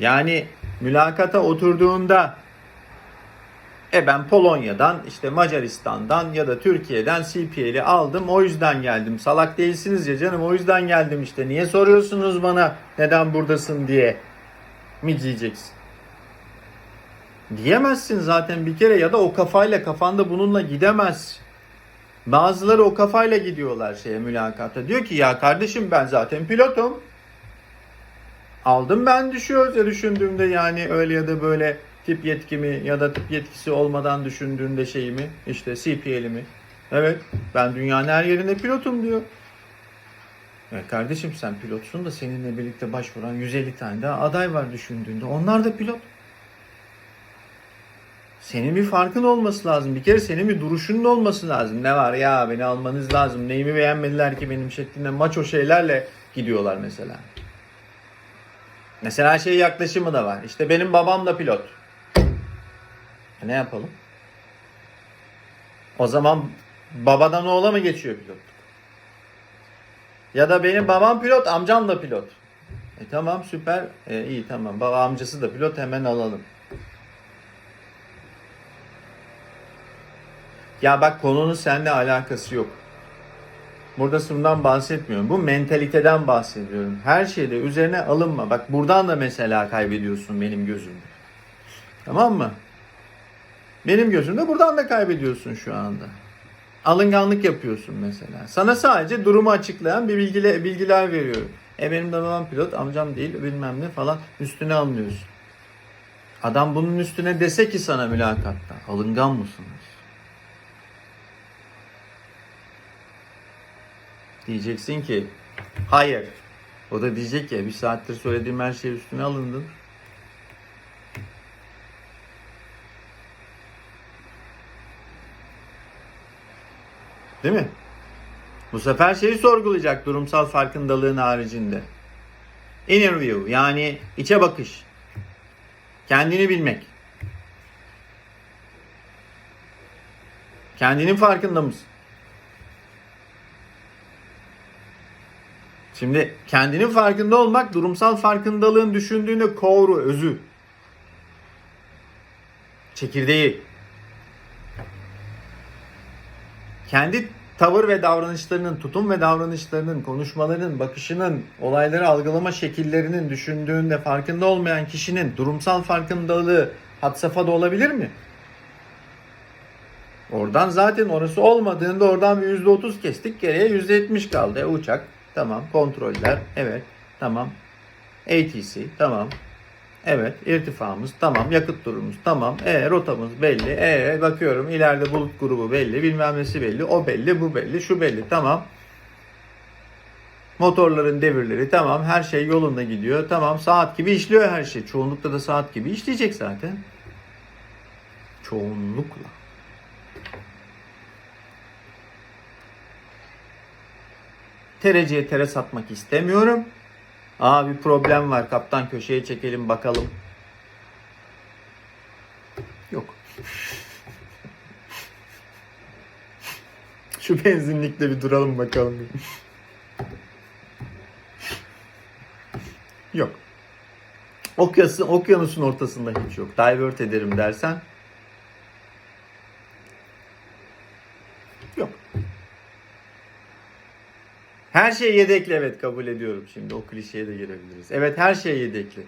Yani mülakata oturduğunda e ben Polonya'dan işte Macaristan'dan ya da Türkiye'den CPL'i aldım o yüzden geldim. Salak değilsiniz ya canım o yüzden geldim işte. Niye soruyorsunuz bana neden buradasın diye mi diyeceksin? Diyemezsin zaten bir kere ya da o kafayla kafanda bununla gidemez. Bazıları o kafayla gidiyorlar şeye mülakata. Diyor ki ya kardeşim ben zaten pilotum. Aldım ben düşüyoruz ya düşündüğümde yani öyle ya da böyle tip yetkimi ya da tip yetkisi olmadan düşündüğünde şeyimi işte CPL'imi. Evet ben dünyanın her yerinde pilotum diyor. Ya kardeşim sen pilotsun da seninle birlikte başvuran 150 tane daha aday var düşündüğünde. Onlar da pilot. Senin bir farkın olması lazım. Bir kere senin bir duruşunun olması lazım. Ne var ya beni almanız lazım. Neyimi beğenmediler ki benim şeklinde maço şeylerle gidiyorlar mesela. Mesela şey yaklaşımı da var. İşte benim babam da pilot. E ne yapalım? O zaman babadan oğula mı geçiyor pilotluk? Ya da benim babam pilot, amcam da pilot. E tamam süper. E, iyi tamam. Baba amcası da pilot hemen alalım. Ya bak konunun seninle alakası yok. Burada şundan bahsetmiyorum. Bu mentaliteden bahsediyorum. Her şeyde üzerine alınma. Bak buradan da mesela kaybediyorsun benim gözümde. Tamam mı? Benim gözümde buradan da kaybediyorsun şu anda. Alınganlık yapıyorsun mesela. Sana sadece durumu açıklayan bir bilgiler, bilgiler veriyorum. E benim de babam pilot, amcam değil bilmem ne falan üstüne alınıyorsun. Adam bunun üstüne dese ki sana mülakatta alıngan mısınız? Diyeceksin ki hayır. O da diyecek ya bir saattir söylediğim her şey üstüne alındın. Değil mi? Bu sefer şeyi sorgulayacak durumsal farkındalığın haricinde. Inner view yani içe bakış. Kendini bilmek. Kendinin farkında mısın? Şimdi kendinin farkında olmak durumsal farkındalığın düşündüğünde core, özü. Çekirdeği. Kendi tavır ve davranışlarının, tutum ve davranışlarının, konuşmalarının, bakışının, olayları algılama şekillerinin düşündüğünde farkında olmayan kişinin durumsal farkındalığı had safhada olabilir mi? Oradan zaten orası olmadığında oradan bir %30 kestik geriye %70 kaldı. E, uçak tamam kontroller evet tamam. ATC tamam. Evet irtifamız tamam. Yakıt durumumuz tamam. E rotamız belli. E bakıyorum ileride bulut grubu belli bilmem nesi belli o belli bu belli şu belli tamam. Motorların devirleri tamam. Her şey yolunda gidiyor tamam. Saat gibi işliyor her şey. Çoğunlukta da saat gibi işleyecek zaten. Çoğunlukla Tereciye tere satmak istemiyorum. Aa bir problem var. Kaptan köşeye çekelim bakalım. Yok. Şu benzinlikte bir duralım bakalım. yok. Okyanusun, okyanusun ortasında hiç yok. Divert ederim dersen. Yok. Her şey yedekli evet kabul ediyorum şimdi o klişeye de girebiliriz. Evet her şey yedekli.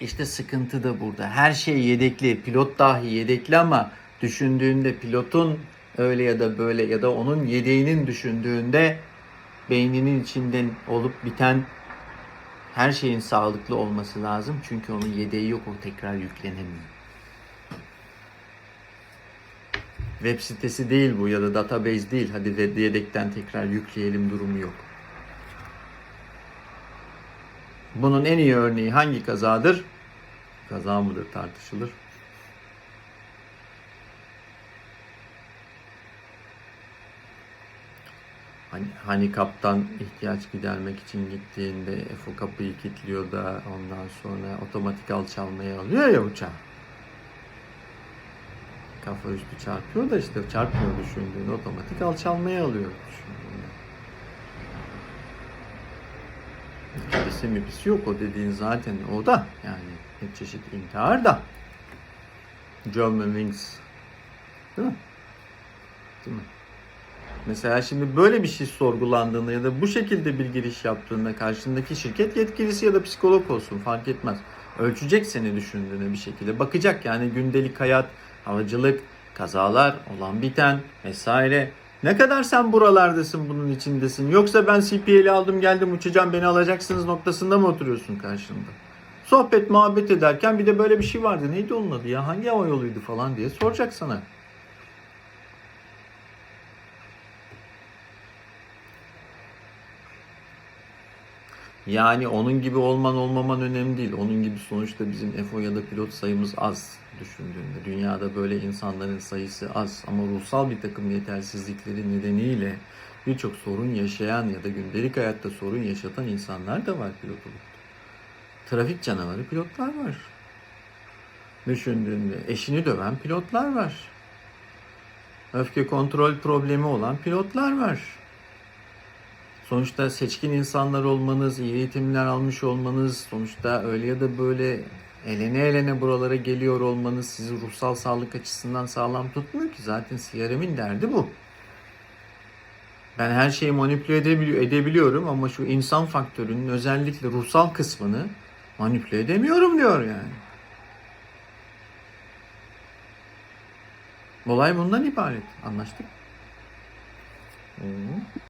İşte sıkıntı da burada. Her şey yedekli. Pilot dahi yedekli ama düşündüğünde pilotun öyle ya da böyle ya da onun yedeğinin düşündüğünde beyninin içinden olup biten her şeyin sağlıklı olması lazım. Çünkü onun yedeği yok o tekrar yüklenemiyor. Web sitesi değil bu ya da database değil. Hadi de- yedekten tekrar yükleyelim durumu yok. Bunun en iyi örneği hangi kazadır? Kaza mıdır tartışılır. Hani, hani kaptan ihtiyaç gidermek için gittiğinde F o kapıyı kilitliyor da ondan sonra otomatik alçalmaya alıyor ya uçağı. Kafa üstü çarpıyor da işte çarpmıyor düşündüğünde otomatik alçalmaya alıyor düşündüğünde. Birisi mi birisi yok o dediğin zaten o da yani Bir çeşit intihar da. German Wings. Değil mi? Değil mi? Mesela şimdi böyle bir şey sorgulandığında ya da bu şekilde bir giriş yaptığında karşındaki şirket yetkilisi ya da psikolog olsun fark etmez. Ölçecek seni düşündüğüne bir şekilde. Bakacak yani gündelik hayat, havacılık, kazalar, olan biten vesaire. Ne kadar sen buralardasın bunun içindesin? Yoksa ben CPL'i aldım geldim uçacağım beni alacaksınız noktasında mı oturuyorsun karşımda? Sohbet muhabbet ederken bir de böyle bir şey vardı. Neydi onun adı ya? Hangi hava yoluydu falan diye soracak sana. Yani onun gibi olman olmaman önemli değil. Onun gibi sonuçta bizim FO ya da pilot sayımız az düşündüğünde. Dünyada böyle insanların sayısı az ama ruhsal bir takım yetersizlikleri nedeniyle birçok sorun yaşayan ya da gündelik hayatta sorun yaşatan insanlar da var pilotlukta. Trafik canavarı pilotlar var. Düşündüğünde eşini döven pilotlar var. Öfke kontrol problemi olan pilotlar var. Sonuçta seçkin insanlar olmanız, iyi eğitimler almış olmanız, sonuçta öyle ya da böyle elene elene buralara geliyor olmanız sizi ruhsal sağlık açısından sağlam tutmuyor ki. Zaten CRM'in derdi bu. Ben her şeyi manipüle edebili- edebiliyorum ama şu insan faktörünün özellikle ruhsal kısmını manipüle edemiyorum diyor yani. Olay bundan ibaret. Anlaştık? Hı.